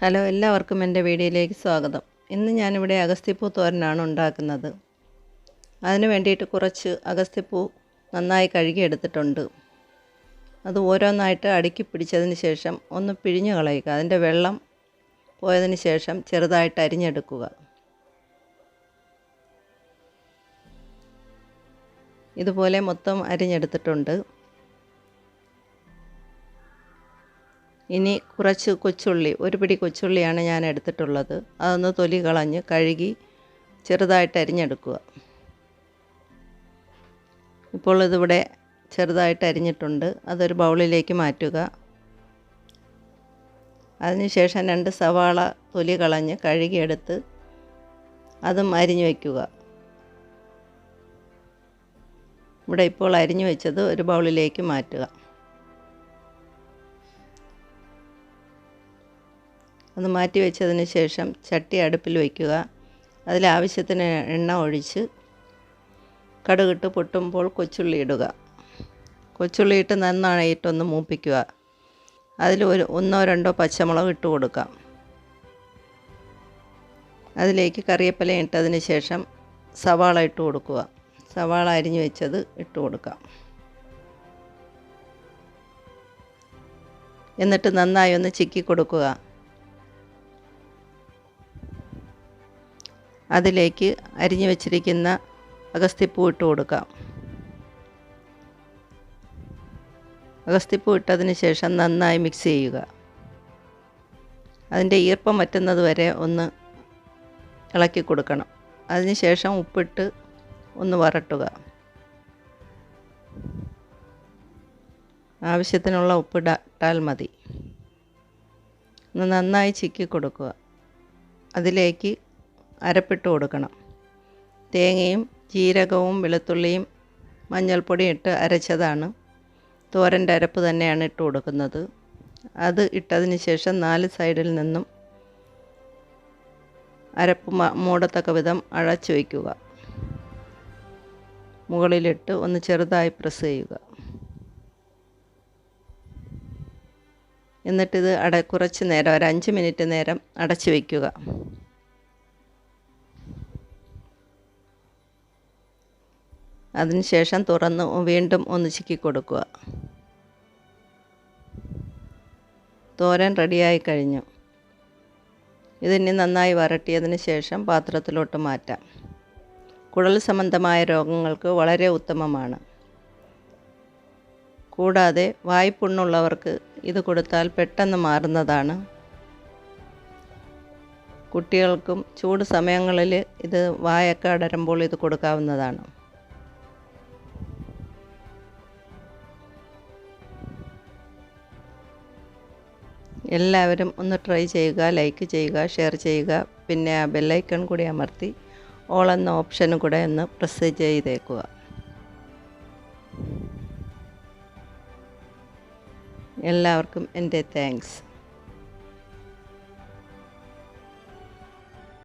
Hello എല്ലാവർക്കും എന്റെ വീഡിയോയിലേക്ക് സ്വാഗതം. ഇന്ന് ഞാനിവിടെ അഗസ്തിപ്പൂ തോരനാണ് ഉണ്ടാക്കുന്നത്. അതിനു വേണ്ടിയിട്ട് കുറച്ച് അഗസ്തിപ്പൂ നന്നായി കഴുകിയെടുത്തിട്ടുണ്ട് അത് ഓരോന്നായിട്ട് അടുക്കി പിടിച്ചതിന് ശേഷം ഒന്ന് പിഴിഞ്ഞു കളയുക. അതിന്റെ വെള്ളം പോയതിന് ശേഷം ചെറുതായിട്ട് അരിഞ്ഞെടുക്കുക. ഇതുപോലെ മൊത്തം അരിഞ്ഞെടുത്തിട്ടുണ്ട്. ഇനി കുറച്ച് കൊച്ചുള്ളി ഒരു പിടി കൊച്ചുള്ളിയാണ് ഞാൻ എടുത്തിട്ടുള്ളത്. അതൊന്ന് തൊലി കളഞ്ഞ് കഴുകി ചെറുതായിട്ട് അരിഞ്ഞെടുക്കുക. ഇപ്പോൾ ഇതിവിടെ ചെറുതായിട്ട് അരിഞ്ഞിട്ടുണ്ട്. അതൊരു ബൗളിലേക്ക് മാറ്റുക. അതിനുശേഷം രണ്ട് സവാള തൊലി കളഞ്ഞ് കഴുകിയെടുത്ത് അതും അരിഞ്ഞു വയ്ക്കുക. ഇവിടെ ഇപ്പോൾ അരിഞ്ഞു വെച്ചത് ഒരു ബൗളിലേക്ക് മാറ്റുക. അത് മാറ്റി വെച്ചതിന് ശേഷം ചട്ടി അടുപ്പിൽ വയ്ക്കുക. അതിലാവശ്യത്തിന് എണ്ണ ഒഴിച്ച് കടുകിട്ട് പൊട്ടുമ്പോൾ കൊച്ചുള്ളി ഇടുക. കൊച്ചുള്ളി ഇട്ട് നന്നായിട്ടൊന്ന് മൂപ്പിക്കുക. അതിൽ ഒരു ഒന്നോ രണ്ടോ പച്ചമുളക് ഇട്ട് കൊടുക്കാം. അതിലേക്ക് കറിവേപ്പില ഇട്ടതിന് ശേഷം സവാള ഇട്ട് കൊടുക്കുക. സവാള അരിഞ്ഞു വെച്ചത് ഇട്ട് കൊടുക്കാം. എന്നിട്ട് നന്നായി ഒന്ന് ചിക്കി കൊടുക്കുക. അതിലേക്ക് അരിഞ്ഞു വെച്ചിരിക്കുന്ന അഗസ്തിപ്പൂ ഇട്ട് കൊടുക്കാം. അഗസ്തിപ്പൂ ഇട്ടതിന് ശേഷം നന്നായി മിക്സ് ചെയ്യുക. അതിന്റെ ഈർപ്പം വറ്റുന്നത് വരെ ഒന്ന് ഇളക്കി കൊടുക്കണം. അതിന് ശേഷം ഉപ്പിട്ട് ഒന്ന് വരട്ടുക ആവശ്യത്തിനുള്ള ഉപ്പിട്ടാൽ മതി. ഒന്ന് നന്നായി ചിക്കി കൊടുക്കുക. അതിലേക്ക് അരപ്പിട്ട് കൊടുക്കണം. തേങ്ങയും ജീരകവും വെളുത്തുള്ളിയും മഞ്ഞൾപ്പൊടി ഇട്ട് അരച്ചതാണ്. തോരന്റെ അരപ്പ് തന്നെയാണ് ഇട്ട് കൊടുക്കുന്നത്. അത് ഇട്ടതിന് ശേഷം നാല് സൈഡിൽ നിന്നും അരപ്പ് മൂടത്തക്ക വിധം അഴച്ചു വയ്ക്കുക. മുകളിലിട്ട് ഒന്ന് ചെറുതായി പ്രസ് ചെയ്യുക. എന്നിട്ടിത് അട കുറച്ച് നേരം ഒരു അഞ്ച് മിനിറ്റ് നേരം അടച്ചു വയ്ക്കുക. അതിനുശേഷം തുറന്ന് വീണ്ടും ഒന്ന് ചിക്കി കൊടുക്കുക തോരൻ റെഡിയായി കഴിഞ്ഞു. ഇതിനി നന്നായി വരട്ടിയതിന് ശേഷം പാത്രത്തിലോട്ട് മാറ്റാം. കുഴൽ സംബന്ധമായ രോഗങ്ങൾക്ക് വളരെ ഉത്തമമാണ്. കൂടാതെ വായ്പുണ്ണുള്ളവർക്ക് ഇത് കൊടുത്താൽ പെട്ടെന്ന് മാറുന്നതാണ്. കുട്ടികൾക്കും ചൂട് സമയങ്ങളിൽ ഇത് വായൊക്കെ അടരുമ്പോൾ ഇത് കൊടുക്കാവുന്നതാണ്. എല്ലാവരും ഒന്ന് ട്രൈ ചെയ്യുക ലൈക്ക് ചെയ്യുക ഷെയർ ചെയ്യുക. പിന്നെ ആ ബെല്ലൈക്കൺ കൂടി അമർത്തി ഓൾ എന്ന ഓപ്ഷനും കൂടെ ഒന്ന് പ്രസ് ചെയ്തേക്കുക. എല്ലാവർക്കും എന്റെ താങ്ക്സ്